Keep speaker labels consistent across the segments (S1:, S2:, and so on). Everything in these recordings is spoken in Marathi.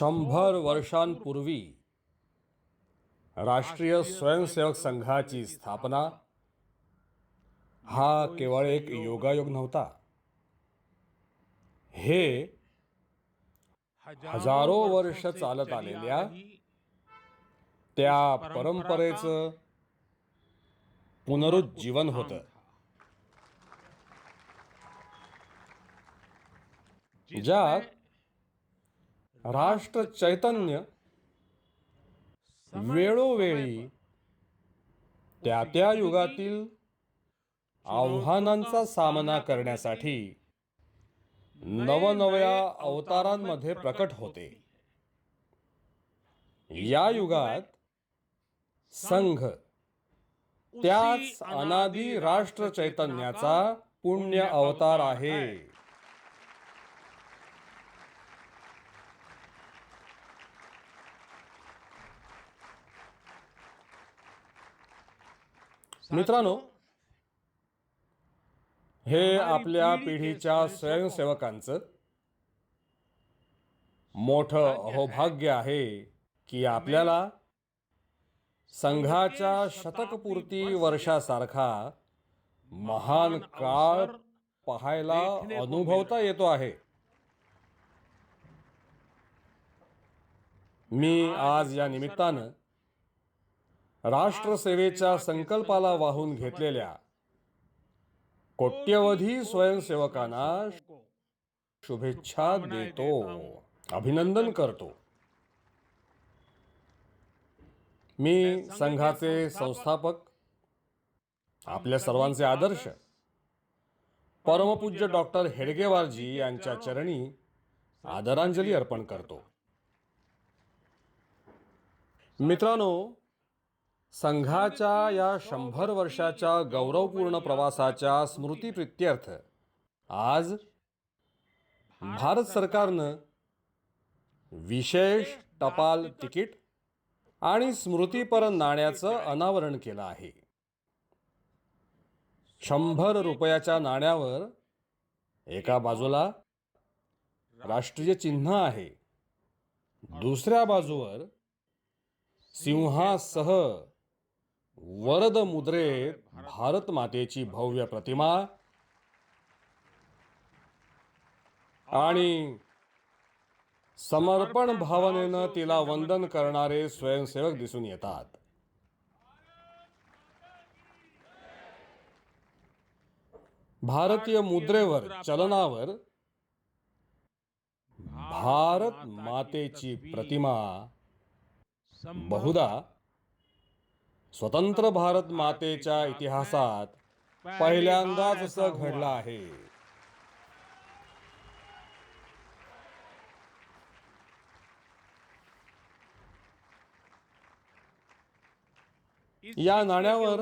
S1: शंभर वर्षांपूर्वी राष्ट्रीय स्वयंसेवक संघाची स्थापना हा केवळ एक योगायोग नव्हता. हे हजारो वर्ष चालत आलेल्या त्या परंपरेचं पुनरुज्जीवन होतं. ज्यात राष्ट्र चैतन्य वेळोवेळी त्या त्या युगातील आव्हानांचा सामना करण्यासाठी नवनव्या अवतारांमध्ये प्रकट होते. या युगात संघ त्याच अनादी राष्ट्र चैतन्याचा पुण्य अवतार आहे. मित्रांनो हे आपल्या पिढीच्या स्वयंसेवकांचं मोठं अहोभाग्य आहे की आपल्याला संघाच्या शतकपूर्ती वर्षासारखा महान काळ पाहायला अनुभवता येतो आहे. मी आज या निमित्तानं राष्ट्रसेवेच्या संकल्पाला वाहून घेतलेल्या कोट्यवधी स्वयंसेवकांना शुभेच्छा देतो. अभिनंदन करतो. मी संघाचे संस्थापक आपल्या सर्वांचे आदर्श परमपूज्य डॉक्टर हेडगेवारजी यांच्या चरणी आदरांजली अर्पण करतो. मित्रांनो संघाच्या या शंभर वर्षाच्या गौरवपूर्ण प्रवासाच्या स्मृतीप्रित्यर्थ आज भारत सरकारनं विशेष टपाल तिकीट आणि स्मृतीपर नाण्याचं अनावरण केलं आहे. शंभर रुपयाच्या नाण्यावर एका बाजूला राष्ट्रीय चिन्ह आहे. दुसऱ्या बाजूवर सिंहासह वरद मुद्रेत भारत मातेची भव्य प्रतिमा आणि समर्पण भावनेनं तिला वंदन करणारे स्वयंसेवक दिसून येतात. भारतीय मुद्रेवर चलनावर भारत मातेची प्रतिमा बहुधा स्वतंत्र भारत मातेच्या इतिहासात पहिल्यांदाच असं घडलं आहे. या नाण्यावर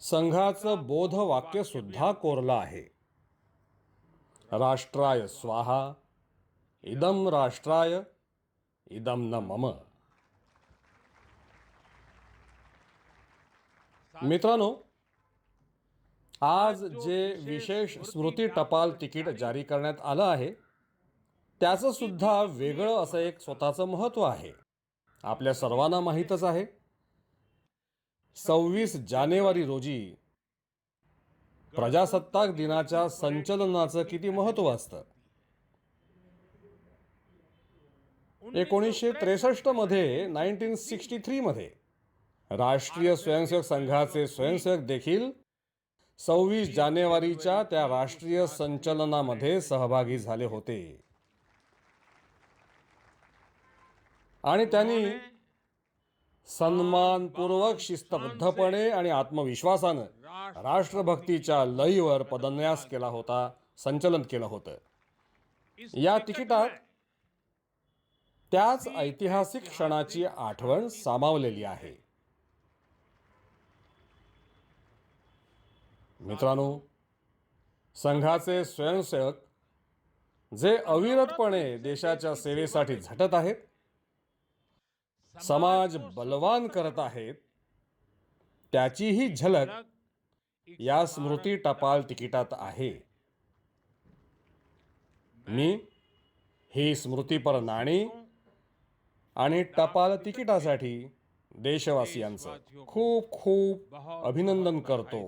S1: संघाचं बोध वाक्य सुद्धा कोरलं आहे. राष्ट्राय स्वाहा इदम राष्ट्राय इदम न मम. मित्रांनो आज जे विशेष स्मृती टपाल तिकीट जारी करण्यात आलं आहे त्याचं सुद्धा वेगळं असं एक स्वतःचं महत्त्व आहे. आपल्या सर्वांना माहीतच आहे. सव्वीस जानेवारी रोजी प्रजासत्ताक दिनाच्या संचलनाचं किती महत्त्व असतं? एकोणीसशे त्रेसष्टमध्ये नाईन्टीन सिक्स्टी थ्री मध्ये राष्ट्रीय स्वयंसेवक संघाचे स्वयंसेवक देखील सव्वीस जानेवारीच्या त्या राष्ट्रीय संचलनामध्ये सहभागी झाले होते. आणि त्यांनी सन्मानपूर्वक शिस्तबद्धपणे आणि आत्मविश्वासानं राष्ट्रभक्तीच्या लईवर पदन्यास केला होता संचलन केलं होतं. या तिकिटात त्याच ऐतिहासिक क्षणाची आठवण सामावलेली आहे. मित्रांनो संघाचे स्वयंसेवक जे अविरतपणे देशाच्या सेवेसाठी झटत आहेत समाज बलवान करत आहेत त्याचीही झलक या स्मृती टपाल तिकिटात आहे. मी ही स्मृतीपर नाणी आणि टपाल तिकिटासाठी देशवासियांचं खूप खूप अभिनंदन करतो.